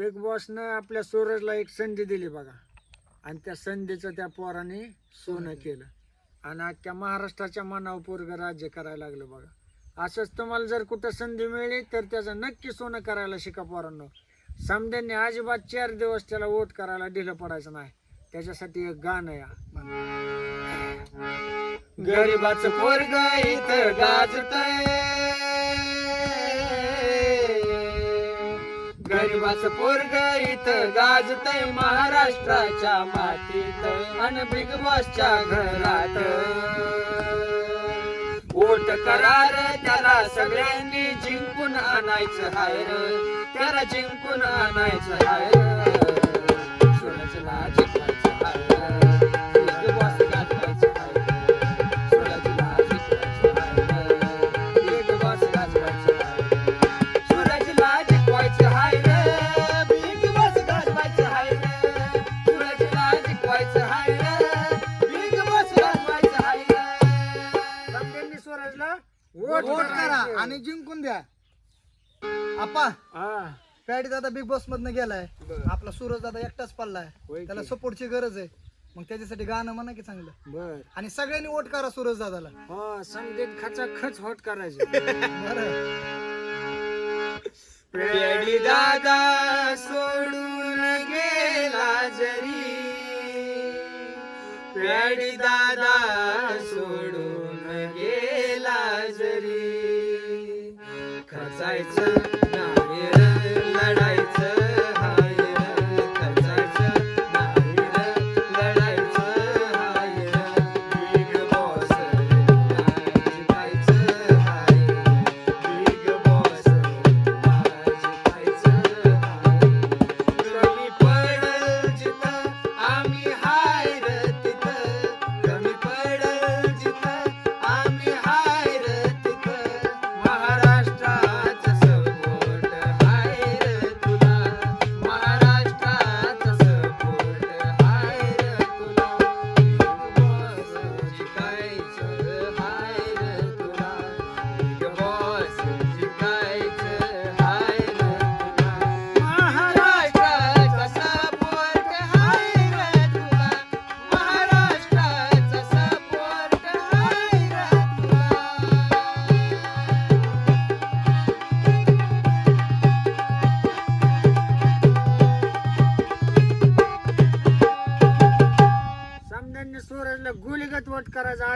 Big बॉसनं आपल्या सूरजला एक संधी दिली बघा. आणि त्या संधीचं त्या पोराने सोनं केलं. आणि अख्ख्या महाराष्ट्राच्या मनावर पोरग राज्य करायला लागलं बघा. असंच तुम्हाला जर कुठं संधी मिळली तर त्याचं नक्की सोनं करायला शिका पोरांनो. समध्यांनी अजिबात चार दिवस त्याला वोट करायला ढिलं पडायचं नाही. त्याच्यासाठी एक गाणं या. गरीबाच पोरग इथं गरीबाच पोरग इथं गाजतय महाराष्ट्राच्या मातीत आणि बिग बॉसच्या घरात. वोट करार त्याला सगळ्यांनी जिंकून आणायचं हाय र. त्याला जिंकून आणायचं हाय सुरजला जिंकायचं हाय आणि जिंकून द्या. आपा हा. पॅडी दादा बिग बॉस मधनं गेलाय. बरं. आपला सूरज दादा एकटाच पडलाय. त्याला की. सपोर्टची गरज आहे. मग त्याच्यासाठी गाणं म्हणा की चांगलं. बर. आणि सगळ्यांनी वोट करा सूरज दादाला. हो समजेत खचा खच होट करायचं. बरं. पेडी दादा. खचायचं नाही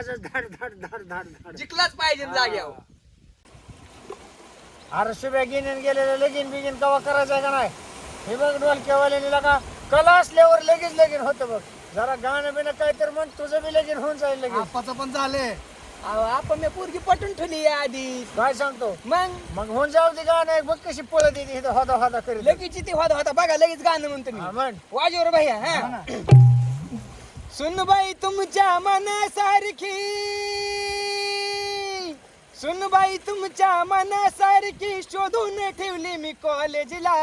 आजच धाड धाड धाड धाड धाड. जिंकलाच पाहिजे जाग्यावर. अरे शुभ्या गिनीन गेलेलं लगीन बिगीन कवा करायचं का नाही? हे बघ ढोलक्यावाल्याने लगा कला असल्यावर लगेच लगीन होतं बघ. जरा गाणं बिणं काय तर म्हण तुझं बी लगीन होऊन जाईल लगेच आपाचं पण झालंय अहो, आपण मी पोरगी पटून ठेवली आधी. काय सांगतो? मग? मग होऊन जाऊ दे गाणं एक बघ कशी पळत येते इथं होदा होदा करीत. लगेच ते होता होता बघा लगेच गाणं म्हणतो हा, मी म्हण वाजवर भैया हा. सुनबाई तुमच्या मनासारखी. सुनबाई तुमच्या मनासारखी शोधून ठेवली मी कॉलेजला.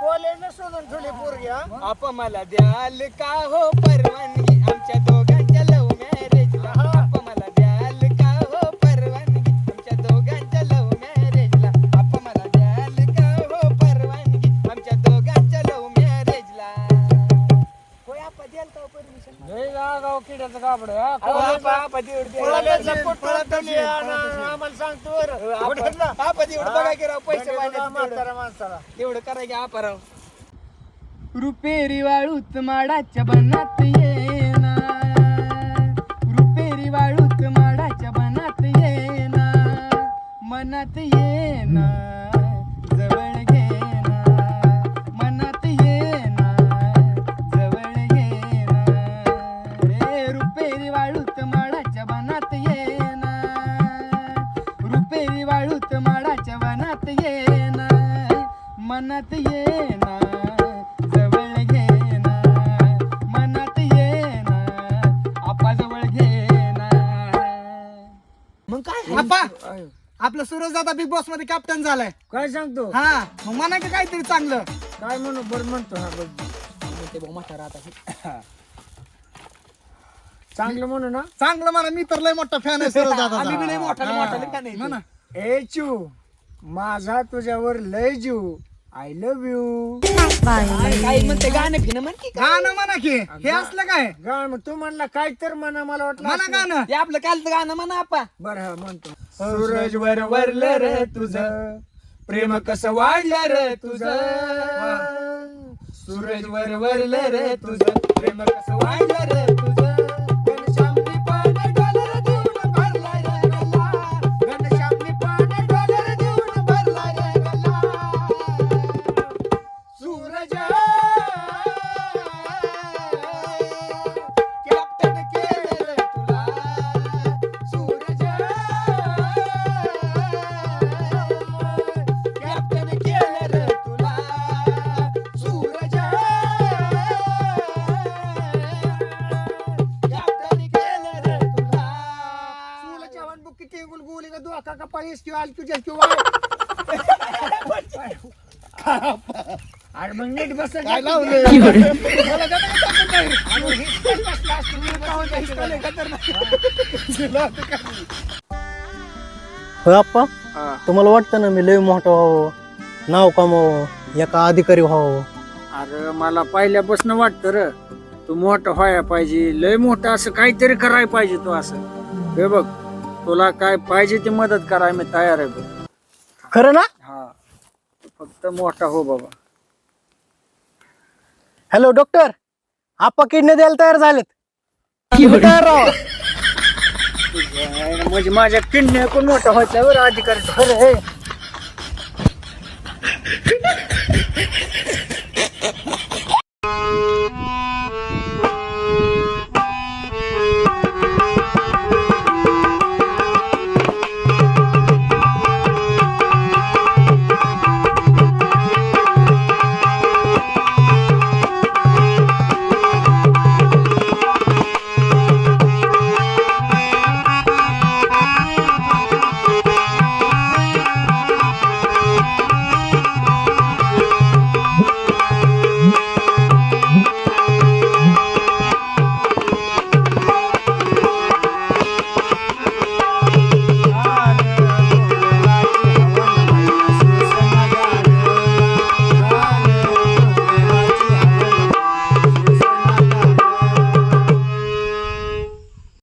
कॉलेजला शोधून ठेवली पोरगी हा? आप मला द्याल का हो परवानगी? आमच्या दोघांच्या लव्ह मॅरेजला किड्याचं कापड आम्हाला सांगतो बघा की राव पैसे माणसाला करा की आपा राव रुपेरी वाळूत माडाच्या बनात येना रुपेरी वाळूत माडाच्या बनात येना मनात येना मग काय? आपा आपला सूरज दादा बिग बॉसमध्ये कॅप्टन झालाय. काय सांगतो? हा मग म्हणा की काहीतरी चांगलं. काय म्हणू बरं म्हणतो हा बघ ते भाऊ म्हातारा आता. चांगलं म्हणू ना? चांगलं म्हणा मी तर लय मोठा फॅन आहे सूरज दादा आम्ही बी लय मोठा मोठा म्हणा. ए चू माझा तुझ्यावर लय जीव. आय लव्ह यू काही म्हणते गाणं फिनं म्हण की? गाणं म्हणा की. हे असलं काय? गाणं तू म्हणला काय तर म्हणा मला वाटलं म्हणा गाणं. ते आपलं कालचं गाणं म्हणा आपा. बरं हा म्हणतो. सूरज वर वरलं रे तुझं. प्रेम कसं वाढलं रे तुझं. सूरज वर वरलं रे तुझं. प्रेम कसं वाढलं रे का पाळीस किंवा आल तुझ्या किंवा अरे मग नीट बस काय होय आप्पा तुम्हाला वाटतं ना मी लय मोठं व्हावं? नाव कमावं? एका अधिकारी व्हावं? अरे मला पहिल्यापासून वाटतं र तू मोठं व्हायला पाहिजे लय मोठं असं काहीतरी करायला पाहिजे तू असं. हे बघ तुला काय पाहिजे ती मदत करायला मी तयार आहे बघ. खरं ना? हा. फक्त मोठा हो बाबा. हॅलो डॉक्टर आप्पा किडनी द्यायला तयार झालेत. तुम्ही तयार राहा. म्हणजे माझ्या किडनी कोण मोठा व्हायचा बरं अधिकारी. खरं आहे.